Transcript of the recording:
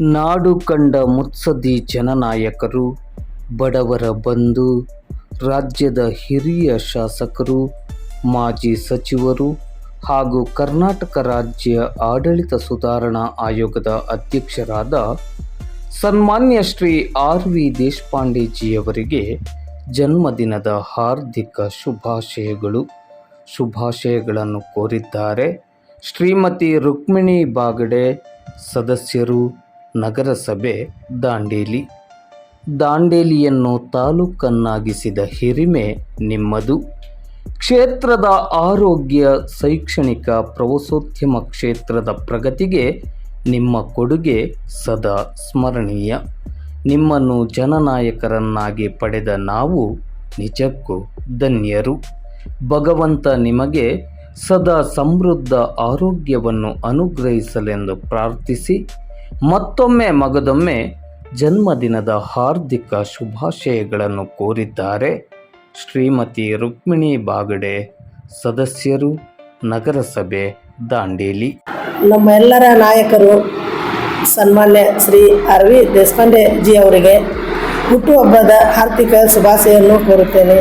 ನಾಡು ಕಂಡ ಮುತ್ಸದಿ ಜನನಾಯಕರು, ಬಡವರ ಬಂಧು, ರಾಜ್ಯದ ಹಿರಿಯ ಶಾಸಕರು, ಮಾಜಿ ಸಚಿವರು ಹಾಗೂ ಕರ್ನಾಟಕ ರಾಜ್ಯ ಆಡಳಿತ ಸುಧಾರಣಾ ಆಯೋಗದ ಅಧ್ಯಕ್ಷರಾದ ಸನ್ಮಾನ್ಯ ಶ್ರೀ ಆರ್ ವಿ ದೇಶಪಾಂಡೆಜಿಯವರಿಗೆ ಜನ್ಮದಿನದ ಹಾರ್ದಿಕ ಶುಭಾಶಯಗಳು. ಶುಭಾಶಯಗಳನ್ನು ಕೋರಿದ್ದಾರೆ ಶ್ರೀಮತಿ ರುಕ್ಮಿಣಿ ಬಾಗಡೆ, ಸದಸ್ಯರು ನಗರಸಭೆ ದಾಂಡೇಲಿ. ದಾಂಡೇಲಿಯನ್ನು ತಾಲೂಕನ್ನಾಗಿಸಿದ ಹಿರಿಮೆ ನಿಮ್ಮದು. ಕ್ಷೇತ್ರದ ಆರೋಗ್ಯ, ಶೈಕ್ಷಣಿಕ, ಪ್ರವಾಸೋದ್ಯಮ ಕ್ಷೇತ್ರದ ಪ್ರಗತಿಗೆ ನಿಮ್ಮ ಕೊಡುಗೆ ಸದಾ ಸ್ಮರಣೀಯ. ನಿಮ್ಮನ್ನು ಜನನಾಯಕರನ್ನಾಗಿ ಪಡೆದ ನಾವು ನಿಜಕ್ಕೂ ಧನ್ಯರು. ಭಗವಂತ ನಿಮಗೆ ಸದಾ ಸಮೃದ್ಧ ಆರೋಗ್ಯವನ್ನು ಅನುಗ್ರಹಿಸಲೆಂದು ಪ್ರಾರ್ಥಿಸಿ. ಮತ್ತೊಮ್ಮೆ ಮಗದೊಮ್ಮೆ ಜನ್ಮದಿನದ ಹಾರ್ದಿಕ ಶುಭಾಶಯಗಳನ್ನು ಕೋರಿದ್ದಾರೆ ಶ್ರೀಮತಿ ರುಕ್ಮಿಣಿ ಬಾಗಡೆ, ಸದಸ್ಯರು, ನಗರಸಭೆ, ದಾಂಡೇಲಿ. ನಮ್ಮ ಎಲ್ಲರ ನಾಯಕರು, ಸನ್ಮಾನ್ಯ ಶ್ರೀ ಅರವಿ ದೇಶಪಾಂಡೆ ಜಿ ಅವರಿಗೆ ಹುಟ್ಟುಹಬ್ಬದ ಆರ್ಥಿಕ ಶುಭಾಶಯನ್ನು ಕೋರುತ್ತೇನೆ.